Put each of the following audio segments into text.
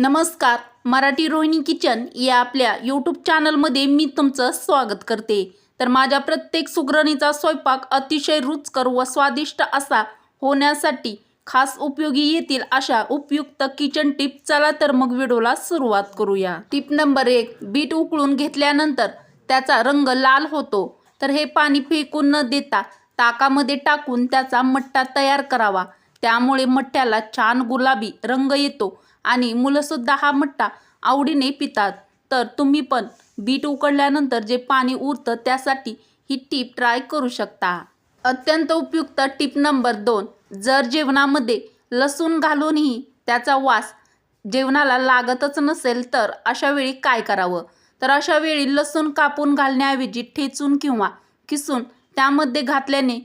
नमस्कार मराठी रोहिणी किचन या आपल्या यूट्यूब चॅनलमध्ये मी तुमचं स्वागत करते. तर माझ्या प्रत्येक सुगरणीचा स्वयंपाक अतिशय रुचकर व स्वादिष्ट असा होण्यासाठी खास उपयोगी येतील अशा उपयुक्त किचन टिप. चला तर मग व्हिडिओला सुरुवात करूया. टिप नंबर एक बीट उकळून घेतल्यानंतर त्याचा रंग लाल होतो. तर हे पाणी फेकून न देता ताकामध्ये टाकून त्याचा मठ्ठा तयार करावा. त्यामुळे मठ्ठ्याला छान गुलाबी रंग येतो. आणि मुलंसुद्धा हा मट्टा आवडीने पितात. तर तुम्ही पण बीट उकडल्यानंतर जे पाणी उरतं त्यासाठी ही टीप ट्राय करू शकता. अत्यंत उपयुक्त टीप नंबर दोन जर जेवणामध्ये लसूण घालूनही त्याचा वास जेवणाला लागतच नसेल तर अशा वेळी काय करावं? तर अशा वेळी लसूण कापून घालण्याऐवजी ठेचून किंवा किसून त्यामध्ये घातल्याने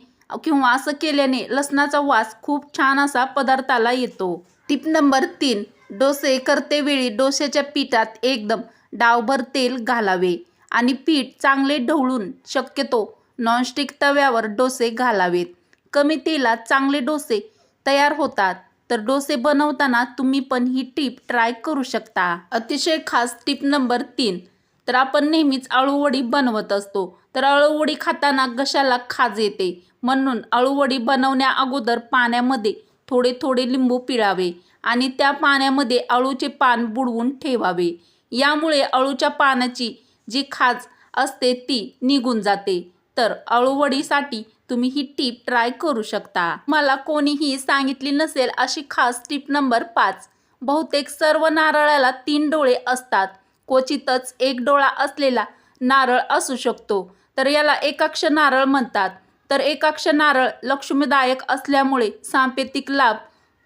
किंवा असं केल्याने लसणाचा वास खूप छान असा पदार्थाला येतो. टिप नंबर तीन डोसे करते वेळी डोश्याच्या पिठात एकदम डावभर तेल घालावे आणि पीठ चांगले ढवळून शक्यतो नॉनस्टिक तव्यावर डोसे घालावेत. कमी तेलात चांगले डोसे तयार होतात. तर डोसे बनवताना तुम्ही पण ही टीप ट्राय करू शकता. अतिशय खास टीप नंबर तीन. तर आपण नेहमीच अळूवडी बनवत असतो. तर अळूवडी खाताना घशाला खाज येते? म्हणून अळूवडी बनवण्या अगोदर पाण्यामध्ये थोडे थोडे लिंबू पिळावे. आणि त्या पाण्यामध्ये अळूचे पान बुडवून ठेवावे. यामुळे अळूच्या पानाची जी खाज असते ती निघून जाते. तर अळूवडीसाठी तुम्ही ही टीप ट्राय करू शकता. मला कोणीही सांगितली नसेल अशी खास टीप नंबर पाच. बहुतेक सर्व नारळाला तीन डोळे असतात. क्वचितच एक डोळा असलेला नारळ असू शकतो. तर याला एकाक्ष नारळ म्हणतात. तर एकाक्ष नारळ लक्ष्मीदायक असल्यामुळे सांपेतिक लाभ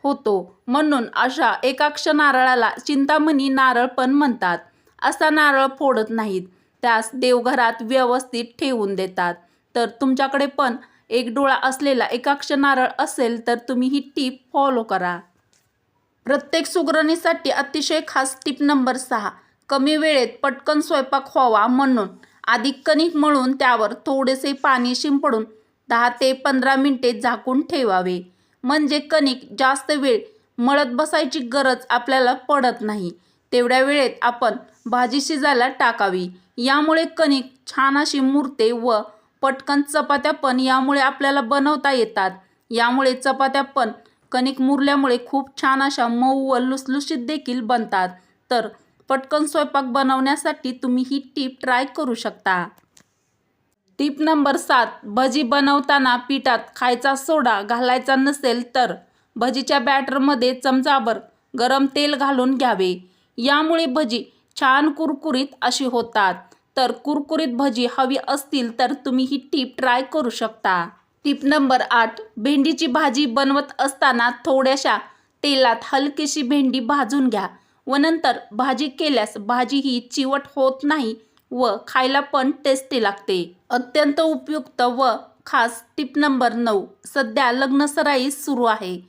होतो. म्हणून अशा एकाक्ष नारळाला चिंतामणी नारळ पण म्हणतात. असा नारळ फोडत नाहीत. त्यास देवघरात व्यवस्थित ठेवून देतात. तर तुमच्याकडे पण एक डोळा असलेला एकाक्ष नारळ असेल तर तुम्ही ही टीप फॉलो करा. प्रत्येक सुगरणीसाठी अतिशय खास टीप नंबर सहा. कमी वेळेत पटकन स्वयंपाक व्हावा म्हणून. आधी कणिक मळून त्यावर थोडेसे पाणी शिंपडून दहा ते पंधरा मिनिटे झाकून ठेवावे. म्हणजे कणिक जास्त वेळ मळत बसायची गरज आपल्याला पडत नाही. तेवढ्या वेळेत आपण भाजी शिजायला टाकावी. यामुळे कणिक छान अशी मुरते व पटकन चपात्या पण यामुळे आपल्याला बनवता येतात. यामुळे चपात्या पण कणिक मुरल्यामुळे खूप छान अशा मऊ व लुसलुशीत देखील बनतात. तर पटकन स्वयंपाक बनवण्यासाठी तुम्ही ही टीप ट्राय करू शकता. टीप नंबर सात भजी बनवताना पिठात खायचा सोडा घालायचा नसेल तर भजीच्या बॅटरमध्ये चमचाभर गरम तेल घालून घ्यावे. यामुळे भजी छान कुरकुरीत अशी होतात. तर कुरकुरीत भजी हवी असतील तर तुम्ही ही टीप ट्राय करू शकता. टीप नंबर आठ भेंडीची भाजी बनवत असताना थोड्याशा तेलात हलकीशी भेंडी भाजून घ्या व नंतर भाजी केल्यास भाजी ही चिवट होत नाही व खायला पण टेस्टी लागते. अत्यंत उपयुक्त व खास टिप नंबर नऊ. सध्या लग्नसराई सुरू आहे.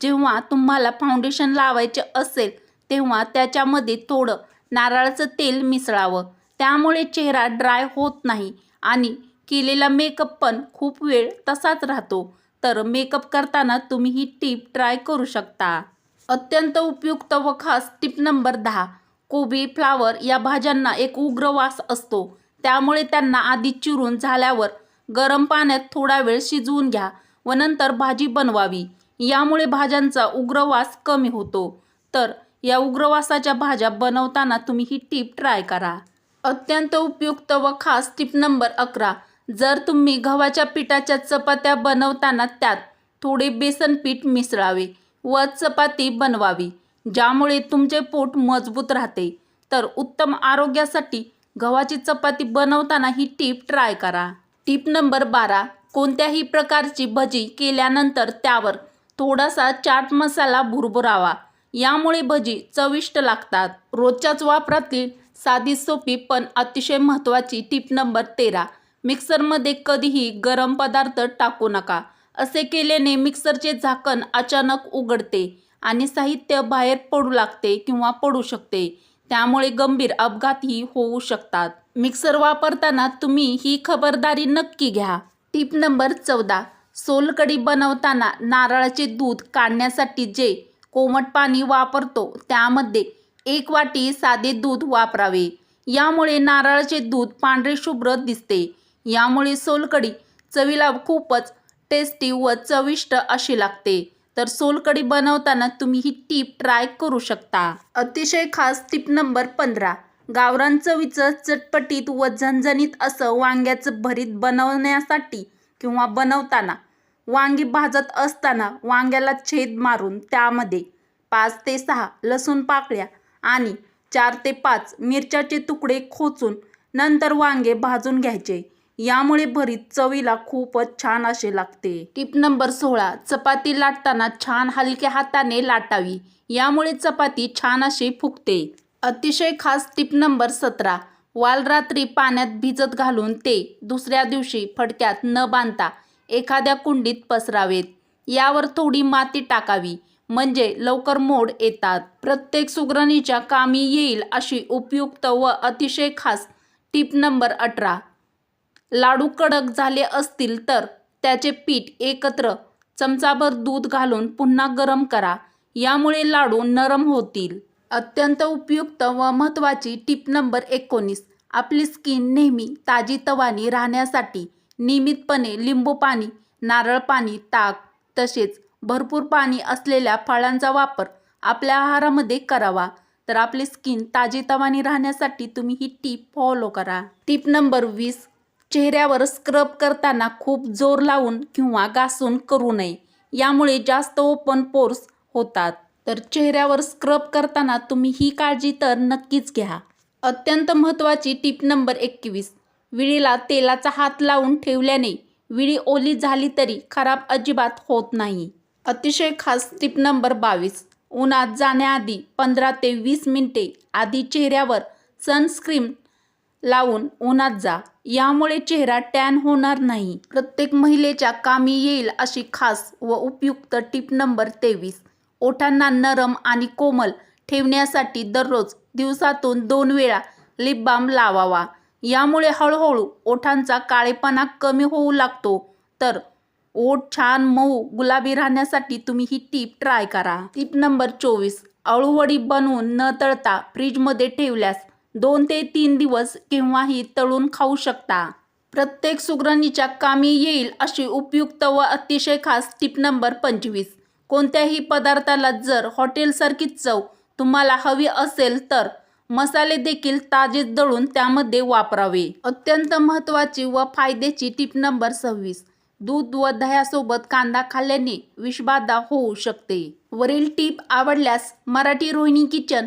जेव्हा तुम्हाला फाउंडेशन लावायचे असेल तेव्हा त्याच्यामध्ये थोडं नारळाचं तेल मिसळावं. त्यामुळे चेहरा ड्राय होत नाही आणि केलेला मेकअप पण खूप वेळ तसाच राहतो. तर मेकअप करताना तुम्ही ही टीप ट्राय करू शकता. अत्यंत उपयुक्त व खास टिप नंबर दहा. कोबी फ्लावर या भाज्यांना एक उग्र वास असतो. त्यामुळे त्यांना आधी चिरून झाल्यावर गरम पाण्यात थोडा वेळ शिजवून घ्या व नंतर भाजी बनवावी. यामुळे भाज्यांचा उग्रवास कमी होतो. तर या उग्रवासाच्या भाज्या बनवताना तुम्ही ही टीप ट्राय करा. अत्यंत उपयुक्त व खास टिप नंबर अकरा. जर तुम्ही गव्हाच्या पिठाच्या चपात्या बनवताना त्यात थोडे बेसन पीठ मिसळावे व चपाती बनवावी. ज्यामुळे तुमचे पोट मजबूत राहते. तर उत्तम आरोग्यासाठी गव्हाची चपाती बनवताना ही टीप ट्राय करा. टीप नंबर बारा कोणत्याही प्रकारची भजी केल्यानंतर त्यावर थोडासा चाट मसाला भुरभुरावा. यामुळे भजी चविष्ट लागतात. रोजच्याच वापरातील साधी सोपी पण अतिशय महत्त्वाची टीप नंबर तेरा मिक्सरमध्ये कधीही गरम पदार्थ टाकू नका. असे केल्याने मिक्सरचे झाकण अचानक उघडते आणि साहित्य बाहेर पडू लागते किंवा पडू शकते. त्यामुळे गंभीर अपघातही होऊ शकतात. मिक्सर वापरताना तुम्ही ही खबरदारी नक्की घ्या. टीप नंबर चौदा. सोलकढी बनवताना नारळाचे दूध काढण्यासाठी जे कोमट पाणी वापरतो त्यामध्ये एक वाटी साधे दूध वापरावे. यामुळे नारळाचे दूध पांढरे शुभ्र दिसते. यामुळे सोलकडी चवीला खूपच टेस्टी व चविष्ट अशी लागते. तर सोलकडी बनवताना तुम्ही ही टीप ट्राय करू शकता. अतिशय खास टीप नंबर पंधरा. गावरान चवीचं चटपटीत व झणझणीत असं वांग्याचं भरीत बनवण्यासाठी किंवा बनवताना. वांगी भाजत असताना वांग्याला छेद मारून त्यामध्ये पाच ते सहा लसूण पाकळ्या आणि चार ते पाच मिरच्याचे तुकडे खोचून नंतर वांगे भाजून घ्यायचे. यामुळे भरीत चवीला खूपच छान असे लागते. टिप नंबर सोळा चपाती लाटताना छान हलक्या हाताने लाटावी. यामुळे चपाती छान अशी फुगते. अतिशय खास टिप नंबर सतरा वाल रात्री पाण्यात भिजत घालून ते दुसऱ्या दिवशी फडक्यात न बांधता एखाद्या कुंडीत पसरावेत. यावर थोडी माती टाकावी म्हणजे लवकर मोड येतात. प्रत्येक सुगरणीच्या कामी येईल अशी उपयुक्त व अतिशय खास टीप नंबर अठरा लाडू कडक झाले असतील तर त्याचे पीठ एकत्र चमचाभर दूध घालून पुन्हा गरम करा. यामुळे लाडू नरम होतील. अत्यंत उपयुक्त व महत्त्वाची टीप नंबर एकोणीस. आपली स्किन नेहमी ताजीतवानी राहण्यासाठी नियमितपणे लिंबू पाणी नारळ पाणी ताक तसेच भरपूर पाणी असलेल्या फळांचा वापर आपल्या आहारामध्ये करावा. तर आपली स्किन ताजीतवानी राहण्यासाठी तुम्ही ही टीप फॉलो करा. टीप नंबर वीस. चेहऱ्यावर स्क्रब करताना खूप जोर लावून किंवा घासून करू नये. यामुळे जास्त ओपन पोर्स होतात. तर चेहऱ्यावर स्क्रब करताना तुम्ही ही काळजी तर नक्कीच घ्या. अत्यंत महत्त्वाची टीप नंबर एकवीस. विळीला तेलाचा हात लावून ठेवल्याने विळी ओली झाली तरी खराब अजिबात होत नाही. अतिशय खास टीप नंबर बावीस. उन्हात जाण्याआधी पंधरा ते वीस मिनिटे आधी चेहऱ्यावर सनस्क्रीन लावून उन्हात जा. यामुळे चेहरा टॅन होणार नाही. प्रत्येक महिलेच्या कामी येईल अशी खास व उपयुक्त टिप नंबर तेवीस. ओठांना नरम आणि कोमल ठेवण्यासाठी दररोज दिवसातून दोन वेळा लिप बाम लावावा. यामुळे हळूहळू ओठांचा काळेपणा कमी होऊ लागतो. तर ओठ छान मऊ गुलाबी राहण्यासाठी तुम्ही ही टीप ट्राय करा. टीप नंबर चोवीस. अळूवडी बनवून न तळता फ्रीजमध्ये ठेवल्यास दोन ते तीन दिवस केव्हाही तळून खाऊ शकता. प्रत्येक सुगरणीच्या कामी येईल अशी उपयुक्त व अतिशय खास टिप नंबर पंचवीस. कोणत्याही पदार्थाला जर हॉटेलसारखी चव तुम्हाला हवी असेल तर मसाले देखील ताजे दळून त्यामध्ये वापरावे. अत्यंत महत्त्वाची व फायद्याची टिप नंबर सव्वीस. दूध व दह्यासोबत कांदा खाल्ल्याने विषबाधा होऊ शकते. वरील टीप आवडल्यास मराठी रोहिणी किचन